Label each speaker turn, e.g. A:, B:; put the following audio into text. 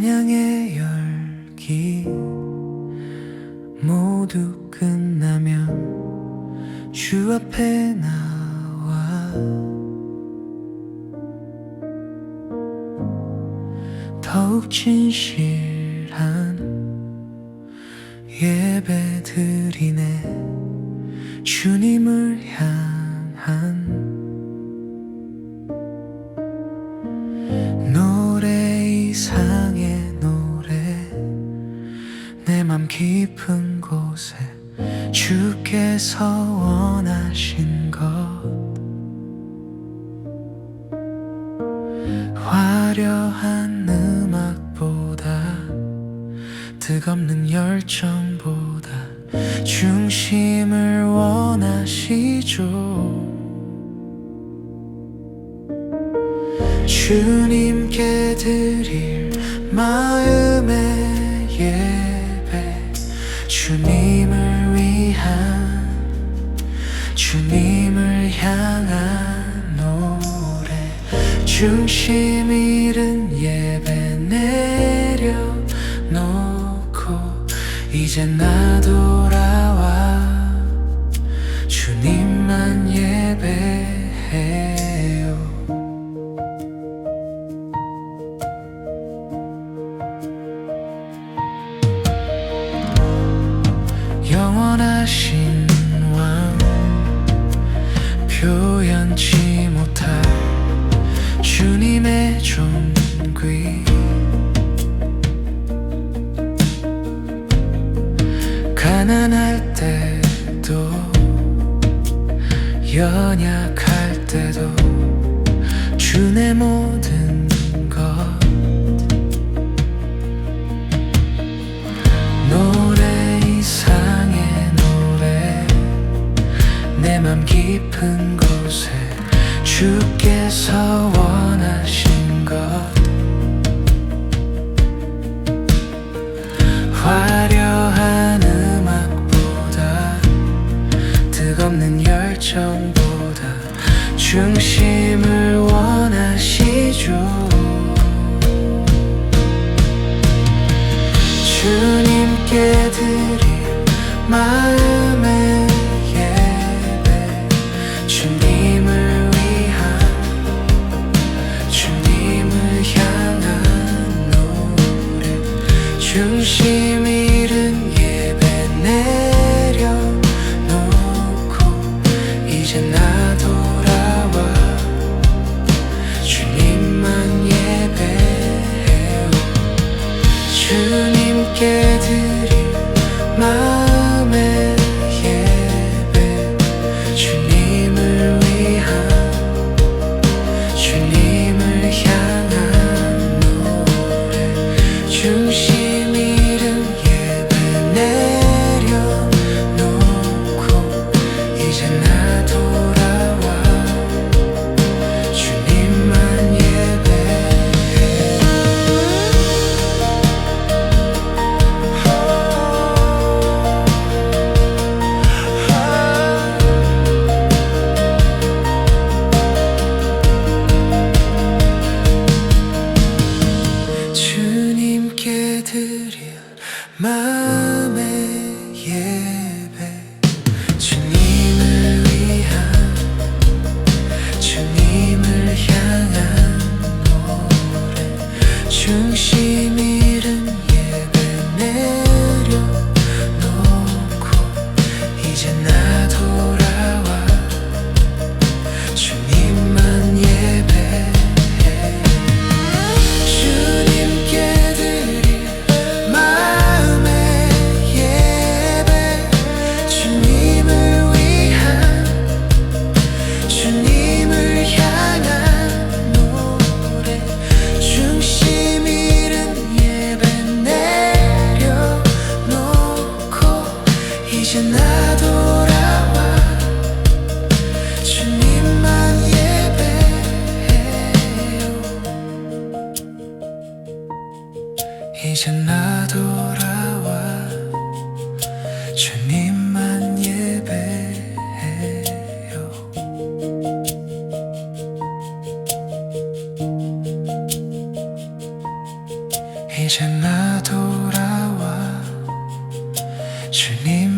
A: 찬양의 열기 모두 끝나면 주 앞에 나와. 더욱 진실한 예배 드리네. 주님을 향한 노래 이상 깊은 곳에 주께서 원하신 것. 화려한 음악보다 뜨겁는 열정보다 중심을 원하시죠. 주님께 드릴 마음의 중심 잃은 예배 내려놓고 이제 나 돌아와. 주님만 가난할 때도 연약할 때도 주의 모든 것. 노래 이상의 노래. 내 맘 깊은 곳에 주께서 원하신 것 마음의 예배. 주님을 위한 주님을 향한 노래. 중심 잃은 예배 내려놓고 이제 나 돌아와. 주님만 예배해요. 주님께 드릴 마 이제 나 돌아와. 주님만 예배해요. 이제 나 돌아와. 주님